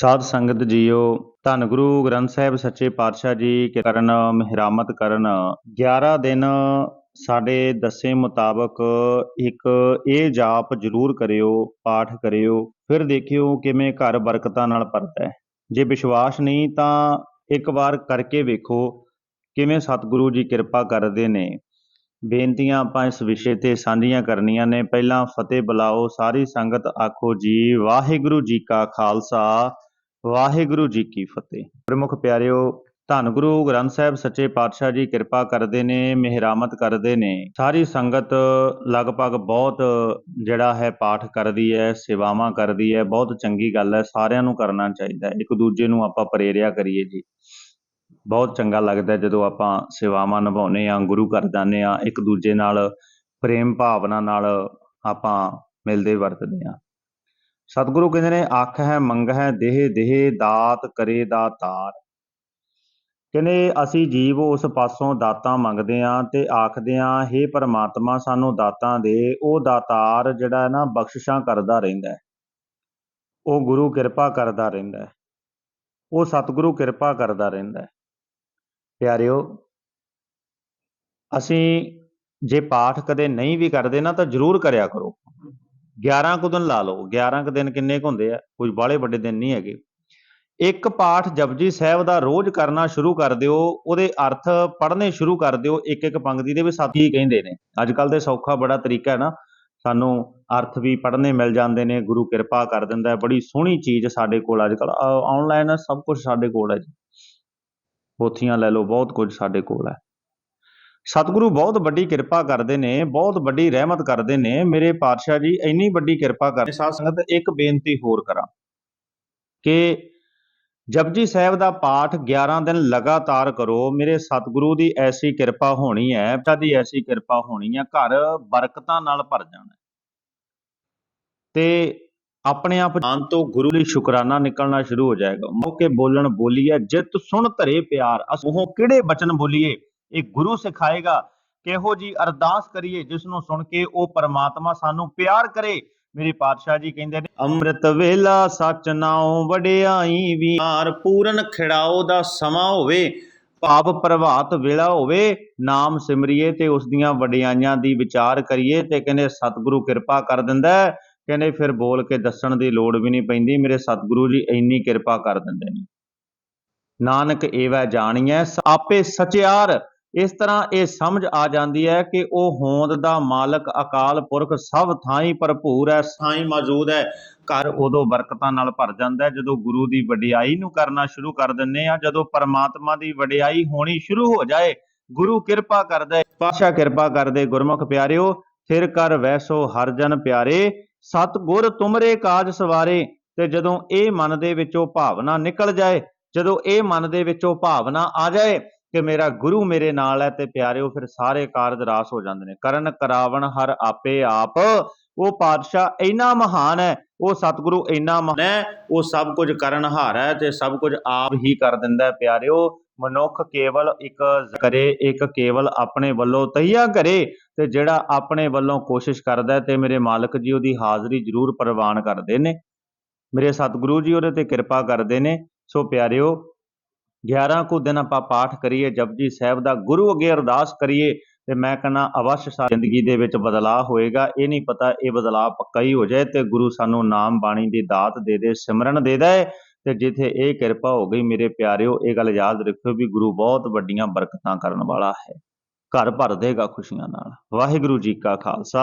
ਸਾਧ ਸੰਗਤ ਜੀਓ, ਧੰਨ ਗੁਰੂ ਗ੍ਰੰਥ ਸਾਹਿਬ ਸੱਚੇ ਪਾਤਸ਼ਾਹ ਜੀ ਕਰਨ, ਮਿਹਰਾਮਤ ਕਰਨ। 11 ਦਿਨ ਸਾਡੇ ਦੱਸੇ ਮੁਤਾਬਕ ਇੱਕ ਇਹ ਜਾਪ ਜ਼ਰੂਰ ਕਰਿਓ, ਪਾਠ ਕਰਿਓ, ਫਿਰ ਦੇਖਿਓ ਕਿਵੇਂ ਘਰ ਬਰਕਤਾਂ ਨਾਲ ਭਰਦਾ ਹੈ। ਜੇ ਵਿਸ਼ਵਾਸ ਨਹੀਂ ਤਾਂ ਇੱਕ ਵਾਰ ਕਰਕੇ ਵੇਖੋ ਕਿਵੇਂ ਸਤਿਗੁਰੂ ਜੀ ਕਿਰਪਾ ਕਰਦੇ ਨੇ। ਬੇਨਤੀਆਂ ਆਪਾਂ ਇਸ ਵਿਸ਼ੇ ਤੇ ਸਾਂਝੀਆਂ ਕਰਨੀਆਂ ਨੇ। ਪਹਿਲਾਂ ਫਤਿਹ ਬੁਲਾਓ, ਸਾਰੀ ਸੰਗਤ ਆਖੋ ਜੀ, ਵਾਹਿਗੁਰੂ ਜੀ ਕਾ ਖਾਲਸਾ। ਵਾਹਿਗੁਰੂ ਜੀ ਕੀ ਫਤਿਹ। ਪ੍ਰਮੁੱਖ ਪਿਆਰਿਓ, ਧੰਨ ਗੁਰੂ ਗ੍ਰੰਥ ਸਾਹਿਬ ਸੱਚੇ ਪਾਤਸ਼ਾਹ ਜੀ ਕਿਰਪਾ ਕਰਦੇ ਨੇ, ਮਿਹਰਾਮਤ ਕਰਦੇ ਨੇ। ਸਾਰੀ ਸੰਗਤ ਲਗਭਗ ਬਹੁਤ ਜਿਹੜਾ ਹੈ ਪਾਠ ਕਰਦੀ ਹੈ, ਸੇਵਾਵਾਂ ਕਰਦੀ ਹੈ। ਬਹੁਤ ਚੰਗੀ ਗੱਲ ਹੈ, ਸਾਰਿਆਂ ਨੂੰ ਕਰਨਾ ਚਾਹੀਦਾ ਹੈ। ਇੱਕ ਦੂਜੇ ਨੂੰ ਆਪਾਂ ਪ੍ਰੇਰਿਆ ਕਰੀਏ ਜੀ। ਬਹੁਤ ਚੰਗਾ ਲੱਗਦਾ ਜਦੋਂ ਆਪਾਂ ਸੇਵਾਵਾਂ ਨਿਭਾਉਂਦੇ ਆ ਗੁਰੂ ਘਰ ਜਾਂਦੇ ਆ ਇੱਕ ਦੂਜੇ ਨਾਲ ਪ੍ਰੇਮ ਭਾਵਨਾ ਨਾਲ ਆਪਾਂ ਮਿਲਦੇ ਵਰਤਦੇ ਆ ਸਤਿਗੁਰੂ ਕਹਿੰਦੇ ਨੇ, ਅੱਖ ਹੈ, ਮੰਗ ਹੈ, ਦੇਹ ਦੇਹ, ਦਾਤ, ਕਰੇ ਦਾਤਾਰ ਕਹਿੰਦੇ, ਅਸੀਂ ਜੀਵ ਉਸ ਪਾਸੋਂ ਦਾਤਾਂ ਮੰਗਦੇ ਆ ਤੇ ਆਖਦੇ ਆ हे ਪਰਮਾਤਮਾ, ਸਾਨੂੰ ਦਾਤਾਂ ਦੇ। ਉਹ ਦਾਤਾਰ ਜਿਹੜਾ ਹੈ ਨਾ, ਬਖਸ਼ਿਸ਼ਾਂ ਕਰਦਾ ਰਹਿੰਦਾ ਹੈ। ਉਹ ਗੁਰੂ ਕਿਰਪਾ ਕਰਦਾ ਰਹਿੰਦਾ ਹੈ। ਉਹ ਸਤਿਗੁਰੂ ਕਿਰਪਾ ਕਰਦਾ ਰਹਿੰਦਾ ਹੈ। ਪਿਆਰਿਓ, ਅਸੀਂ ਜੇ ਪਾਠ ਕਦੇ ਨਹੀਂ ਵੀ ਕਰਦੇ ਨਾ, ਤਾਂ ਜ਼ਰੂਰ ਕਰਿਆ ਕਰੋ। 11 ਕੁ ਦਿਨ ਲਾ ਲਓ 11 ਕੁ ਦਿਨ ਕਿੰਨੇ ਕੁ ਹੁੰਦੇ ਆ, ਕੋਈ ਬਾਹਲੇ ਵੱਡੇ ਦਿਨ ਨਹੀਂ ਹੈਗੇ। ਇੱਕ ਪਾਠ ਜਪਜੀ ਸਾਹਿਬ ਦਾ ਰੋਜ਼ ਕਰਨਾ ਸ਼ੁਰੂ ਕਰ ਦਿਓ, ਉਹਦੇ ਅਰਥ ਪੜ੍ਹਨੇ ਸ਼ੁਰੂ ਕਰ ਦਿਓ ਇੱਕ ਇੱਕ ਪੰਕਤੀ ਦੇ ਵੀ ਸਾਥੀ ਕਹਿੰਦੇ ਨੇ। ਅੱਜ ਕੱਲ ਦੇ ਸੌਖਾ ਬੜਾ ਤਰੀਕਾ ਹੈ ਨਾ, ਸਾਨੂੰ ਅਰਥ ਵੀ ਪੜ੍ਹਨੇ ਮਿਲ ਜਾਂਦੇ ਨੇ, ਗੁਰੂ ਕਿਰਪਾ ਕਰ ਦਿੰਦਾ ਹੈ, ਬੜੀ ਸੋਹਣੀ ਚੀਜ਼ ਸਾਡੇ ਕੋਲ ਅੱਜ ਕੱਲ ਆਨਲਾਈਨ ਸਭ ਕੁਝ ਸਾਡੇ ਕੋਲ ਹੈ ਜੀ। ਪੋਥੀਆਂ ਲੈ ਲਓ, ਬਹੁਤ ਕੁਝ ਸਾਡੇ ਕੋਲ ਹੈ। ਸਤਿਗੁਰੂ ਬਹੁਤ ਵੱਡੀ ਕਿਰਪਾ ਕਰਦੇ ਨੇ, ਬਹੁਤ ਵੱਡੀ ਰਹਿਮਤ ਕਰਦੇ ਨੇ। ਮੇਰੇ ਪਾਤਸ਼ਾਹ ਜੀ, ਇੰਨੀ ਵੱਡੀ ਕਿਰਪਾ ਕਰਦੇ ਸਾਧ ਸੰਗਤ, ਇੱਕ ਬੇਨਤੀ ਹੋਰ ਕਰਾਂ ਕਿ ਜਪਜੀ ਸਾਹਿਬ ਦਾ ਪਾਠ 11 ਦਿਨ ਲਗਾਤਾਰ ਕਰੋ। ਮੇਰੇ ਸਤਿਗੁਰੂ ਦੀ ਐਸੀ ਕਿਰਪਾ ਹੋਣੀ ਹੈ ਪਿਤਾ ਦੀ ਐਸੀ ਕਿਰਪਾ ਹੋਣੀ ਹੈ, ਘਰ ਬਰਕਤਾਂ ਨਾਲ ਭਰ ਜਾਣਾ ਤੇ ਆਪਣੇ ਆਪ ਜਾਨ ਤੋਂ ਗੁਰੂ ਲਈ ਸ਼ੁਕਰਾਨਾ ਨਿਕਲਣਾ ਸ਼ੁਰੂ ਹੋ ਜਾਏਗਾ। ਮੌਕੇ ਬੋਲਣ ਬੋਲੀਏ, ਜਿਤ ਸੁਣ ਧਰੇ ਪਿਆਰ। ਅਸੋਂ ਕਿਹੜੇ ਬਚਨ ਬੋਲੀਏ? ਇਹ ਗੁਰੂ ਸਿਖਾਏਗਾ, ਕਿਹੋ ਜੀ ਅਰਦਾਸ ਕਰੀਏ ਜਿਸ ਨੂੰ ਸੁਣ ਕੇ ਉਹ ਪਰਮਾਤਮਾ ਸਾਨੂੰ ਪਿਆਰ ਕਰੇ। ਮੇਰੇ ਪਾਤਸ਼ਾਹ ਜੀ ਕਹਿੰਦੇ ਨੇ, ਅੰਮ੍ਰਿਤ ਵੇਲਾ ਸੱਚ ਨਾਉ ਵਡਿਆਈ ਵਿਹਾਰ ਪੂਰਨ ਖਿੜਾਓ ਦਾ ਸਮਾਂ ਹੋਵੇ ਭਾਵ ਪ੍ਰਭਾਤ ਵੇਲਾ ਹੋਵੇ, ਨਾਮ ਸਿਮਰਿਏ ਤੇ ਉਸ ਦੀਆਂ ਵਡਿਆਈਆਂ ਦੀ ਵਿਚਾਰ ਕਰੀਏ। ਤੇ ਕਹਿੰਦੇ, ਸਤਿਗੁਰੂ ਕਿਰਪਾ ਕਰ ਦਿੰਦਾ ਕਹਿੰਦੇ, ਫਿਰ ਬੋਲ ਕੇ ਦੱਸਣ ਦੀ ਲੋੜ ਵੀ ਨਹੀਂ ਪੈਂਦੀ, ਮੇਰੇ ਸਤਿਗੁਰੂ ਜੀ ਇੰਨੀ ਕਿਰਪਾ ਕਰ ਦਿੰਦੇ ਨੇ। ਨਾਨਕ ਏਵੈ ਜਾਣੀਐ, ਆਪੇ ਸਚਿਆਰ ਇਸ ਤਰ੍ਹਾਂ ਇਹ ਸਮਝ ਆ ਜਾਂਦੀ ਹੈ ਕਿ ਉਹ ਹੋਂਦ ਦਾ ਮਾਲਕ, ਅਕਾਲ ਪੁਰਖ ਸਭ ਥਾਈ ਭਰਪੂਰ ਹੈ, ਸਾਈਂ ਮੌਜੂਦ ਹੈ। ਘਰ ਉਦੋਂ ਬਰਕਤਾਂ ਨਾਲ ਭਰ ਜਾਂਦਾ ਜਦੋਂ ਗੁਰੂ ਦੀ ਵਡਿਆਈ ਨੂੰ ਕਰਨਾ ਸ਼ੁਰੂ ਕਰ ਦਿੰਨੇ ਆ ਜਦੋਂ ਪਰਮਾਤਮਾ ਦੀ ਵਡਿਆਈ ਹੋਣੀ ਸ਼ੁਰੂ ਹੋ ਜਾਏ, ਗੁਰੂ ਕਿਰਪਾ ਕਰਦਾ ਹੈ ਪਾਸ਼ਾ ਕਿਰਪਾ ਕਰਦੇ, ਗੁਰਮੁਖ ਪਿਆਰਿਓ, ਫਿਰ ਕਰ ਵੈਸੋ ਹਰ ਜਨ ਪਿਆਰੇ ਸਤ ਗੁਰ ਤੁਮਰੇ ਕਾਜ ਸਵਾਰੇ। ਤੇ ਜਦੋਂ ਇਹ ਮਨ ਦੇ ਵਿੱਚੋਂ ਭਾਵਨਾ ਨਿਕਲ ਜਾਏ, ਜਦੋਂ ਇਹ ਮਨ ਦੇ ਵਿੱਚੋਂ ਭਾਵਨਾ ਆ ਜਾਏ ਕਿ ਮੇਰਾ ਗੁਰੂ ਮੇਰੇ ਨਾਲ ਹੈ ਤੇ ਪਿਆਰਿਓ, ਫਿਰ ਸਾਰੇ ਕਾਰਜ ਰਾਸ ਹੋ ਜਾਂਦੇ ਨੇ। ਕਰਨ ਕਰਾਵਣ ਹਰ ਆਪੇ ਆਪ। ਉਹ ਪਾਤਸ਼ਾਹ ਇੰਨਾ ਮਹਾਨ ਹੈ, ਉਹ ਸਤਿਗੁਰੂ ਇੰਨਾ ਮਹਾਨ ਹੈ, ਉਹ ਸਭ ਕੁਝ ਕਰਨ ਹਾਰ ਹੈ ਤੇ ਸਭ ਕੁਝ ਆਪ ਹੀ ਕਰ ਦਿੰਦਾ ਹੈ, ਪਿਆਰਿਓ। ਮਨੁੱਖ ਕੇਵਲ ਇੱਕ ਕਰੇ, ਇੱਕ ਕੇਵਲ ਆਪਣੇ ਵੱਲੋਂ ਤਈਆ ਕਰੇ ਤੇ ਜਿਹੜਾ ਆਪਣੇ ਵੱਲੋਂ ਕੋਸ਼ਿਸ਼ ਕਰਦਾ ਤੇ ਮੇਰੇ ਮਾਲਕ ਜੀ ਉਹਦੀ ਹਾਜ਼ਰੀ ਜ਼ਰੂਰ ਪ੍ਰਵਾਨ ਕਰਦੇ ਨੇ। ਮੇਰੇ ਸਤਿਗੁਰੂ ਜੀ ਉਹਦੇ ਤੇ ਕਿਰਪਾ ਕਰਦੇ ਨੇ। ਸੋ ਪਿਆਰਿਓ 11 ਕੁ ਦਿਨ ਆਪਾਂ ਪਾਠ ਕਰੀਏ ਜਪਜੀ ਸਾਹਿਬ ਦਾ ਗੁਰੂ ਅੱਗੇ ਅਰਦਾਸ ਕਰੀਏ, ਤੇ ਮੈਂ ਕਹਿੰਦਾ ਅਵਸ਼ ਸਾ ਜ਼ਿੰਦਗੀ ਦੇ ਵਿੱਚ ਬਦਲਾਅ ਹੋਏਗਾ। ਇਹ ਨਹੀਂ ਪਤਾ, ਇਹ ਬਦਲਾਅ ਪੱਕਾ ਹੀ ਹੋ ਜਾਏ ਤੇ ਗੁਰੂ ਸਾਨੂੰ ਨਾਮ ਬਾਣੀ ਦੀ ਦਾਤ ਦੇ ਦੇ, ਸਿਮਰਨ ਦੇ ਦੇ ਤੇ ਜਿੱਥੇ ਇਹ ਕਿਰਪਾ ਹੋ ਗਈ ਮੇਰੇ ਪਿਆਰਿਓ, ਇਹ ਗੱਲ ਯਾਦ ਰੱਖਿਓ ਵੀ ਗੁਰੂ ਬਹੁਤ ਵੱਡੀਆਂ ਬਰਕਤਾਂ ਕਰਨ ਵਾਲਾ ਹੈ। ਘਰ ਭਰ ਦੇਗਾ ਖੁਸ਼ੀਆਂ ਨਾਲ। ਵਾਹਿਗੁਰੂ ਜੀ ਕਾ ਖਾਲਸਾ।